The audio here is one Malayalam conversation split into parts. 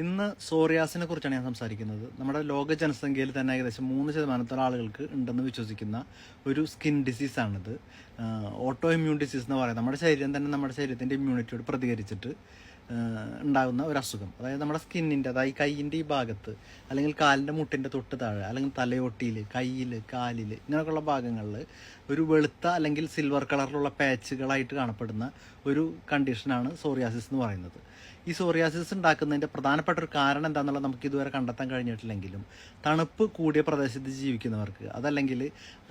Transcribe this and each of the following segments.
ഇന്ന് സോറിയാസിനെ കുറിച്ചാണ് ഞാൻ സംസാരിക്കുന്നത്. നമ്മുടെ ലോക ജനസംഖ്യയിൽ തന്നെ ഏകദേശം മൂന്ന് ശതമാനത്തോളം ആളുകൾക്ക് ഉണ്ടെന്ന് വിശ്വസിക്കുന്ന ഒരു സ്കിൻ ഡിസീസാണിത് ഓട്ടോ ഇമ്മ്യൂൺ ഡിസീസ് എന്ന് പറയുന്നത് നമ്മുടെ ശരീരം തന്നെ നമ്മുടെ ശരീരത്തിന്റെ ഇമ്മ്യൂണിറ്റിയോട് പ്രതികരിച്ചിട്ട് ഉണ്ടാകുന്ന ഒരു അസുഖം. അതായത് നമ്മുടെ സ്കിന്നിന്റെ അതായത് കൈയിന്റെ ഈ ഭാഗത്ത് അല്ലെങ്കിൽ കാലിന്റെ മുട്ടിന്റെ തൊട്ട് താഴെ അല്ലെങ്കിൽ തലയൊട്ടിയിൽ കയ്യിൽ കാലിൽ ഇങ്ങനെയൊക്കെയുള്ള ഭാഗങ്ങളിൽ ഒരു വെളുത്ത അല്ലെങ്കിൽ സിൽവർ കളറിലുള്ള പാച്ചുകളായിട്ട് കാണപ്പെടുന്ന ഒരു കണ്ടീഷനാണ് സോറിയാസിസ് എന്ന് പറയുന്നത്. ഈ സോറിയാസിസ് ഉണ്ടാക്കുന്നതിന്റെ പ്രധാനപ്പെട്ട ഒരു കാരണം എന്താണെന്നുള്ളത് നമുക്ക് ഇതുവരെ കണ്ടെത്താൻ കഴിഞ്ഞിട്ടില്ലെങ്കിലും തണുപ്പ് കൂടിയ പ്രദേശത്ത് ജീവിക്കുന്നവർക്ക് അതല്ലെങ്കിൽ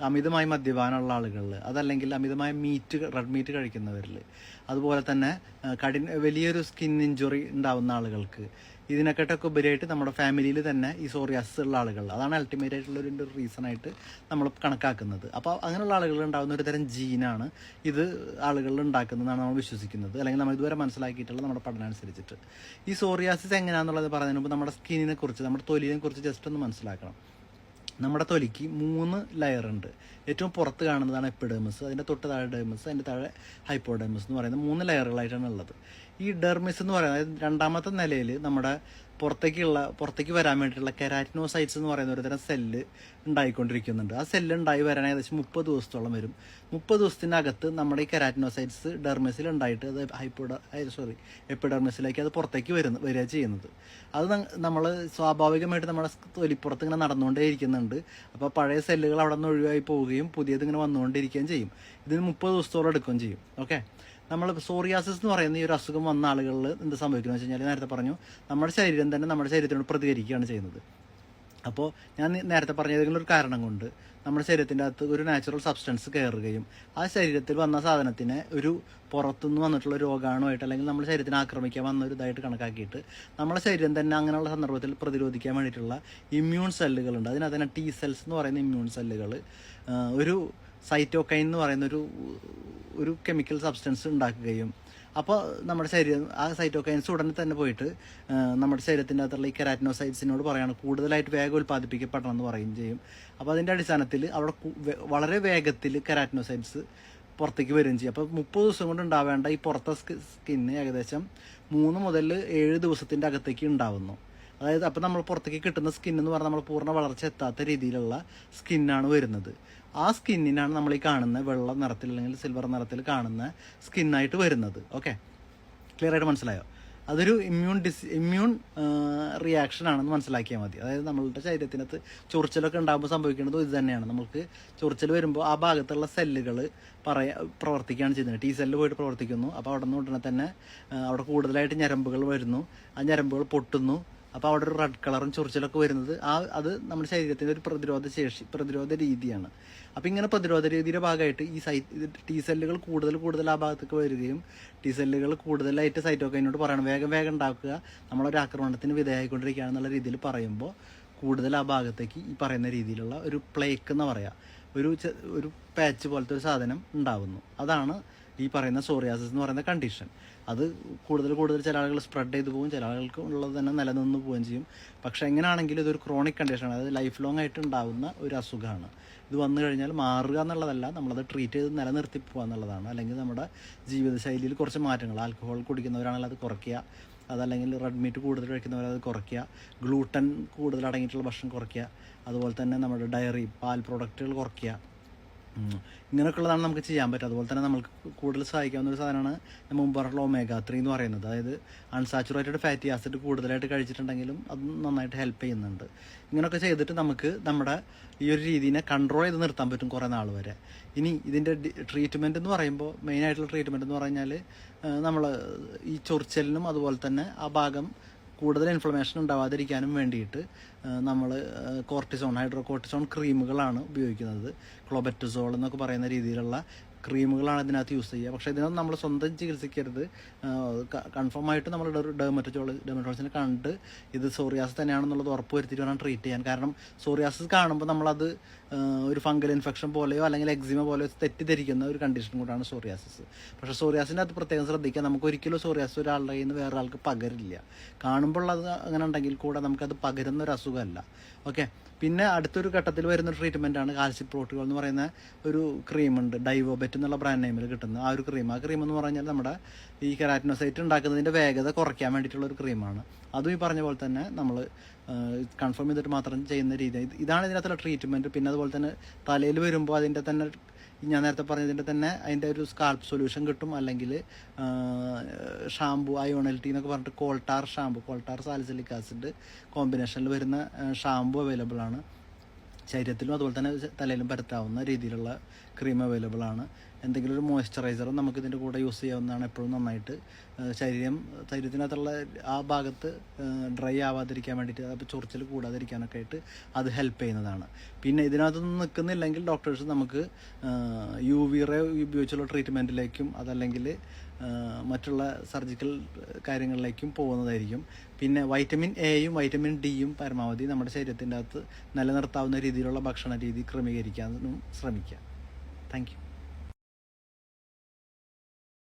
അമിതമായി മദ്യപാനമുള്ള ആളുകളിൽ അതല്ലെങ്കിൽ അമിതമായ മീറ്റ് റെഡ് മീറ്റ് കഴിക്കുന്നവരിൽ അതുപോലെ തന്നെ കഠിന വലിയൊരു സ്കിൻ ഇഞ്ചുറി ഉണ്ടാവുന്ന ആളുകൾക്ക് ഇതിനെക്കാട്ടൊക്കെ ഉപരിയായിട്ട് നമ്മുടെ ഫാമിലിയിൽ തന്നെ ഈ സോറിയാസിസ് ഉള്ള ആളുകൾ അതാണ് അൾട്ടിമേറ്റ് ആയിട്ടുള്ള ഒരു റീസൺ ആയിട്ട് നമ്മൾ കണക്കാക്കുന്നത്. അപ്പോൾ അങ്ങനെയുള്ള ആളുകളിൽ ഉണ്ടാകുന്ന ഒരു തരം ജീനാണ് ഇത് ആളുകളിൽ ഉണ്ടാക്കുന്നതെന്നാണ് നമ്മൾ വിശ്വസിക്കുന്നത്. അല്ലെങ്കിൽ നമ്മൾ ഇതുവരെ മനസ്സിലാക്കിയിട്ടുള്ള നമ്മുടെ പഠനം അനുസരിച്ചിട്ട്. ഈ സോറിയാസിസ് എങ്ങനെയാണെന്നുള്ളത് പറയുന്നതിന് മുമ്പ് നമ്മുടെ സ്കിന്നിനെ കുറിച്ച് നമ്മുടെ തൊലിനെ കുറിച്ച് ജസ്റ്റ് ഒന്ന് മനസ്സിലാക്കണം. നമ്മുടെ തൊലിക്ക് മൂന്ന് ലെയർ ഉണ്ട്. ഏറ്റവും പുറത്ത് കാണുന്നതാണ് എപ്പിഡേമസ് അതിന്റെ തൊട്ട് താഴെ ഡേമസ് അതിന്റെ താഴെ ഹൈപ്പോഡേമസ് എന്ന് പറയുന്ന മൂന്ന് ലെയറുകളായിട്ടാണ് ഉള്ളത്. ഈ ഡെർമിസ് എന്ന് പറയുന്നത് രണ്ടാമത്തെ നിലയിൽ നമ്മുടെ പുറത്തേക്കുള്ള പുറത്തേക്ക് വരാൻ വേണ്ടിയിട്ടുള്ള കെരാറ്റിനോസൈറ്റ്സ് എന്ന് പറയുന്ന ഒരു തരം സെല്ല് ഉണ്ടായിക്കൊണ്ടിരിക്കുന്നുണ്ട്. ആ സെല്ല് ഉണ്ടായി വരാൻ ഏകദേശം മുപ്പത് ദിവസത്തോളം വരും. മുപ്പത് ദിവസത്തിനകത്ത് നമ്മുടെ ഈ കെരാറ്റിനോസൈറ്റ്സ് ഡെർമസിൽ ഉണ്ടായിട്ട് അത് ഹൈപ്പോഡ സോറി എപ്പിഡെർമസിലേക്ക് അത് പുറത്തേക്ക് വരുന്ന വരിക ചെയ്യുന്നത്. അത് നമ്മൾ സ്വാഭാവികമായിട്ട് നമ്മുടെ തൊലിപ്പുറത്ത് ഇങ്ങനെ നടന്നുകൊണ്ടേ ഇരിക്കുന്നുണ്ട്. അപ്പോൾ പഴയ സെല്ലുകൾ അവിടെ നിന്ന് ഒഴിവായി പോവുകയും പുതിയത് ഇങ്ങനെ വന്നുകൊണ്ടിരിക്കുകയും ചെയ്യും. ഇതിന് മുപ്പത് ദിവസത്തോളം എടുക്കുകയും ചെയ്യും. ഓക്കെ? നമ്മൾ സോറിയാസിസ് എന്ന് പറയുന്ന ഈ ഒരു അസുഖം വന്ന ആളുകളിൽ എന്ത് സംഭവിക്കുന്നത് വെച്ച് കഴിഞ്ഞാൽ നേരത്തെ പറഞ്ഞു നമ്മുടെ ശരീരം തന്നെ നമ്മുടെ ശരീരത്തിനോട് പ്രതികരിക്കുകയാണ് ചെയ്യുന്നത്. അപ്പോൾ ഞാൻ നേരത്തെ പറഞ്ഞ ഏതെങ്കിലും ഒരു കാരണം കൊണ്ട് നമ്മുടെ ശരീരത്തിന്റെ അകത്ത് ഒരു നാച്ചുറൽ സബ്സ്റ്റൻസ് കയറുകയും ആ ശരീരത്തിൽ വന്ന സാധനത്തിനെ ഒരു പുറത്തുനിന്ന് വന്നിട്ടുള്ള രോഗാണുമായിട്ട് അല്ലെങ്കിൽ നമ്മുടെ ശരീരത്തിനെ ആക്രമിക്കാൻ വന്ന ഒരു ഇതായിട്ട് കണക്കാക്കിയിട്ട് നമ്മുടെ ശരീരം തന്നെ അങ്ങനെയുള്ള സന്ദർഭത്തിൽ പ്രതിരോധിക്കാൻ വേണ്ടിയിട്ടുള്ള ഇമ്മ്യൂൺ സെല്ലുകളുണ്ട് അതിനകത്ത് തന്നെ ടി സെൽസ് എന്ന് പറയുന്ന ഇമ്മ്യൂൺ സെല്ലുകൾ ഒരു സൈറ്റോക്കൈൻ എന്ന് പറയുന്ന ഒരു ഒരു കെമിക്കൽ സബ്സ്റ്റൻസ് ഉണ്ടാക്കുകയും അപ്പോൾ നമ്മുടെ ശരീരം ആ സൈറ്റോകൈൻസ് ഉടനെ തന്നെ പോയിട്ട് നമ്മുടെ ശരീരത്തിന്റെ അകത്തുള്ള ഈ കെരാറ്റിനോസൈറ്റ്സിനോട് പറയുകയാണ് കൂടുതലായിട്ട് വേഗം ഉൽപ്പാദിപ്പിക്കപ്പെടണം എന്ന് പറയുകയും ചെയ്യും. അപ്പോൾ അതിന്റെ അടിസ്ഥാനത്തിൽ അവിടെ വളരെ വേഗത്തിൽ കെരാറ്റിനോസൈറ്റ്സ് പുറത്തേക്ക് വരികയും ചെയ്യും. അപ്പോൾ മുപ്പത് ദിവസം കൊണ്ട് ഉണ്ടാവേണ്ട ഈ പുറത്തെ സ്കിന്ന് ഏകദേശം മൂന്ന് മുതൽ ഏഴ് ദിവസത്തിന്റെ അകത്തേക്ക് ഉണ്ടാവുന്നു. അതായത് അപ്പോൾ നമ്മൾ പുറത്തേക്ക് കിട്ടുന്ന സ്കിൻ എന്ന് പറഞ്ഞാൽ നമ്മൾ പൂർണ വളർച്ച എത്താത്ത രീതിയിലുള്ള സ്കിന്നാണ് വരുന്നത്. ആ സ്കിന്നിനാണ് നമ്മൾ ഈ കാണുന്ന വെള്ള നിറത്തിൽ അല്ലെങ്കിൽ സിൽവർ നിറത്തിൽ കാണുന്ന സ്കിന്നായിട്ട് വരുന്നത്. ഓക്കെ ക്ലിയർ ആയിട്ട് മനസ്സിലായോ? അതൊരു ഇമ്മ്യൂൺ ഡിസ് ഇമ്മ്യൂൺ റിയാക്ഷൻ ആണെന്ന് മനസ്സിലാക്കിയാൽ മതി. അതായത് നമ്മളുടെ ശരീരത്തിനകത്ത് ചൊറിച്ചിലൊക്കെ ഉണ്ടാകുമ്പോൾ സംഭവിക്കുന്നത് ഇത് തന്നെയാണ്. നമുക്ക് ചൊറിച്ചിൽ വരുമ്പോൾ ആ ഭാഗത്തുള്ള സെല്ലുകൾ പറയാ പ്രവർത്തിക്കുകയാണ് ചെയ്യുന്നത്. ടി സെല്ല് പോയിട്ട് പ്രവർത്തിക്കുന്നു. അപ്പോൾ അവിടെ നിന്ന് ഉടനെ തന്നെ അവിടെ കൂടുതലായിട്ട് ഞരമ്പുകൾ വരുന്നു. ആ ഞരമ്പുകൾ പൊട്ടുന്നു. അപ്പോൾ അവിടെ ഒരു റെഡ് കളറും ചൊറിച്ചിലൊക്കെ വരുന്നത് ആ അത് നമ്മുടെ ശരീരത്തിന്റെ ഒരു പ്രതിരോധ ശേഷി പ്രതിരോധ രീതിയാണ്. അപ്പോൾ ഇങ്ങനെ പ്രതിരോധ രീതിയുടെ ഭാഗമായിട്ട് ഈ സൈ ടി സെല്ലുകൾ കൂടുതൽ കൂടുതൽ ആ ഭാഗത്തേക്ക് വരികയും ടി സെല്ലുകൾ കൂടുതലായിട്ട് സൈറ്റോക്കൈനോട് പറയണം. വേഗം വേഗം ഉണ്ടാക്കുക. നമ്മളൊരു ആക്രമണത്തിന് വിധേയമായിക്കൊണ്ടിരിക്കുകയാണെന്നുള്ള രീതിയിൽ പറയുമ്പോൾ കൂടുതൽ ആ ഭാഗത്തേക്ക് ഈ പറയുന്ന രീതിയിലുള്ള ഒരു പ്ലേക്ക് എന്ന് പറയാം. ഒരു ഒരു പാച്ച് പോലത്തെ ഒരു സാധനം ഉണ്ടാവുന്നു. അതാണ് ഈ പറയുന്ന സോറിയാസിസ് എന്ന് പറയുന്ന കണ്ടീഷൻ അത് കൂടുതൽ കൂടുതൽ ചില ആളുകൾ സ്പ്രെഡ് ചെയ്ത് പോകും ചില ആളുകൾക്ക് ഉള്ളത് തന്നെ നിലനിന്ന് പോവുകയും ചെയ്യും. പക്ഷേ എങ്ങനെയാണെങ്കിലും ഇതൊരു ക്രോണിക് കണ്ടീഷനാണ് അതായത് ലൈഫ് ലോങ് ആയിട്ട് ഉണ്ടാകുന്ന ഒരു അസുഖമാണ്. ഇത് വന്നു കഴിഞ്ഞാൽ മാറുക എന്നുള്ളതല്ല നമ്മളത് ട്രീറ്റ് ചെയ്ത് നിലനിർത്തി പോകുക എന്നുള്ളതാണ്. അല്ലെങ്കിൽ നമ്മുടെ ജീവിതശൈലിയിൽ കുറച്ച് മാറ്റങ്ങൾ. ആൽക്കഹോൾ കുടിക്കുന്നവരാണെങ്കിൽ അത് കുറയ്ക്കുക. അതല്ലെങ്കിൽ റെഡ് മീറ്റ് കൂടുതൽ കഴിക്കുന്നവർ അത് കുറയ്ക്കുക. ഗ്ലൂട്ടൻ കൂടുതൽ അടങ്ങിയിട്ടുള്ള ഭക്ഷണം കുറയ്ക്കുക. അതുപോലെ തന്നെ നമ്മുടെ ഡയറി പാൽ പ്രോഡക്റ്റുകൾ കുറയ്ക്കുക. ഇങ്ങനെയൊക്കെയുള്ളതാണ് നമുക്ക് ചെയ്യാൻ പറ്റുക. അതുപോലെ തന്നെ നമുക്ക് കൂടുതൽ സഹായിക്കാവുന്ന ഒരു സാധനമാണ് ഞാൻ മുമ്പ് പറഞ്ഞിട്ടുള്ള ഒമേഗ ത്രീ എന്ന് പറയുന്നത്. അതായത് അൺസാച്ചുറേറ്റഡ് ഫാറ്റി ആസിഡ് കൂടുതലായിട്ട് കഴിച്ചിട്ടുണ്ടെങ്കിലും അത് നന്നായിട്ട് ഹെൽപ്പ് ചെയ്യുന്നുണ്ട്. ഇങ്ങനെയൊക്കെ ചെയ്തിട്ട് നമുക്ക് നമ്മുടെ ഈ ഒരു രീതിനെ കൺട്രോൾ ചെയ്ത് നിർത്താൻ പറ്റും കുറേ നാൾ വരെ. ഇനി ഇതിന്റെ ട്രീറ്റ്മെന്റ് എന്ന് പറയുമ്പോൾ മെയിനായിട്ടുള്ള ട്രീറ്റ്മെന്റ് എന്ന് പറഞ്ഞാൽ നമ്മൾ ഈ ചൊറിച്ചലിനും അതുപോലെ തന്നെ ആ ഭാഗം കൂടുതൽ ഇൻഫ്ലമേഷൻ ഉണ്ടാവാതിരിക്കാനും വേണ്ടിയിട്ട് നമ്മൾ കോർട്ടിസോൺ ഹൈഡ്രോ കോർട്ടിസോൺ ക്രീമുകളാണ് ഉപയോഗിക്കുന്നത്. ക്ലോബെറ്റസോൾ എന്നൊക്കെ പറയുന്ന രീതിയിലുള്ള ക്രീമുകളാണ് ഇതിനകത്ത് യൂസ് ചെയ്യുക. പക്ഷേ ഇതിനകത്ത് നമ്മൾ സ്വന്തം ചികിത്സിക്കരുത്. കൺഫേം ആയിട്ട് നമ്മൾ ഡെർമറ്റോളജി ഡെർമറ്റോളജിനെ കണ്ട് ഇത് സോറിയാസ് തന്നെയാണെന്നുള്ളത് ഉറപ്പ് വരുത്തിയിട്ട് വേണം ട്രീറ്റ് ചെയ്യാൻ. കാരണം സോറിയാസിസ് കാണുമ്പോൾ നമ്മളത് ഒരു ഫംഗൽ ഇൻഫെക്ഷൻ പോലെയോ അല്ലെങ്കിൽ എക്സിമ പോലെയോ തെറ്റിദ്ധരിക്കുന്ന ഒരു കണ്ടീഷൻ കൂടാണ് സോറിയാസിസ് പക്ഷേ സോറിയാസിന്റെ അത് പ്രത്യേകം ശ്രദ്ധിക്കുക നമുക്ക് ഒരിക്കലും സോറിയാസിസ് ഒരാളുടെ കയ്യിൽ നിന്ന് വേറെ ആൾക്ക് പകരില്ല. കാണുമ്പോൾ അത് അങ്ങനെ ഉണ്ടെങ്കിൽ കൂടെ നമുക്കത് പകരുന്ന ഒരു അസുഖമല്ല. ഓക്കെ പിന്നെ അടുത്തൊരു ഘട്ടത്തിൽ വരുന്ന ട്രീറ്റ്മെന്റ് ആണ് കാൽസ്യം പ്രോട്ടുകൾ എന്ന് പറയുന്ന ഒരു ക്രീമുണ്ട് ഡൈവോബെറ്റ് എന്നുള്ള ബ്രാൻഡ് നെയിമിൽ കിട്ടുന്ന ആ ഒരു ക്രീം ആ ക്രീം എന്ന് പറഞ്ഞാൽ നമ്മുടെ ഈ കെരാറ്റിനോസൈറ്റ് ഉണ്ടാക്കുന്നതിന്റെ വേഗത കുറയ്ക്കാൻ വേണ്ടിയിട്ടുള്ള ഒരു ക്രീമാണ് അതും ഈ പറഞ്ഞ പോലെ തന്നെ നമ്മൾ കൺഫേം ചെയ്തിട്ട് മാത്രം ചെയ്യുന്ന രീതി. ഇത് ഇതാണ് ഇതിനകത്തുള്ള ട്രീറ്റ്മെന്റ് പിന്നെ അതുപോലെ തന്നെ തലയിൽ വരുമ്പോൾ അതിന്റെ തന്നെ ഞാൻ നേരത്തെ പറഞ്ഞതിന്റെ തന്നെ അതിന്റെ ഒരു സ്കാൽപ്പ് സൊല്യൂഷൻ കിട്ടും. അല്ലെങ്കിൽ ഷാംപൂ അയോണൽറ്റി എന്നൊക്കെ പറഞ്ഞിട്ട് coal tar shampoo coal tar salicylic acid കോമ്പിനേഷനിൽ വരുന്ന ഷാംപൂ അവൈലബിൾ ആണ്. ശരീരത്തിലും അതുപോലെ തന്നെ തലയിലും പരത്താവുന്ന രീതിയിലുള്ള ക്രീം അവൈലബിൾ ആണ്. എന്തെങ്കിലും ഒരു മോയ്സ്ചറൈസറും നമുക്ക് ഇതിന്റെ കൂടെ യൂസ് ചെയ്യാവുന്നതാണ് എപ്പോഴും നന്നായിട്ട്. ശരീരം ശരീരത്തിനകത്തുള്ള ആ ഭാഗത്ത് ഡ്രൈ ആവാതിരിക്കാൻ വേണ്ടിയിട്ട് അപ്പോൾ ചൊറിച്ചിൽ കൂടാതിരിക്കാനൊക്കെ ആയിട്ട് അത് ഹെൽപ്പ് ചെയ്യുന്നതാണ്. പിന്നെ ഇതിനകത്തൊന്നും നിൽക്കുന്നില്ലെങ്കിൽ ഡോക്ടേഴ്സ് നമുക്ക് യു വി റേ ഉപയോഗിച്ചുള്ള ട്രീറ്റ്മെന്റിലേക്കും അതല്ലെങ്കിൽ മറ്റുള്ള സർജിക്കൽ കാര്യങ്ങളിലേക്കും പോകുന്നതായിരിക്കും. പിന്നെ വൈറ്റമിൻ എയും വൈറ്റമിൻ ഡിയും പരമാവധി നമ്മുടെ ശരീരത്തിന്റെ അകത്ത് നിലനിർത്താവുന്ന രീതിയിലുള്ള ഭക്ഷണ രീതി ക്രമീകരിക്കാനും ശ്രമിക്കുക. താങ്ക്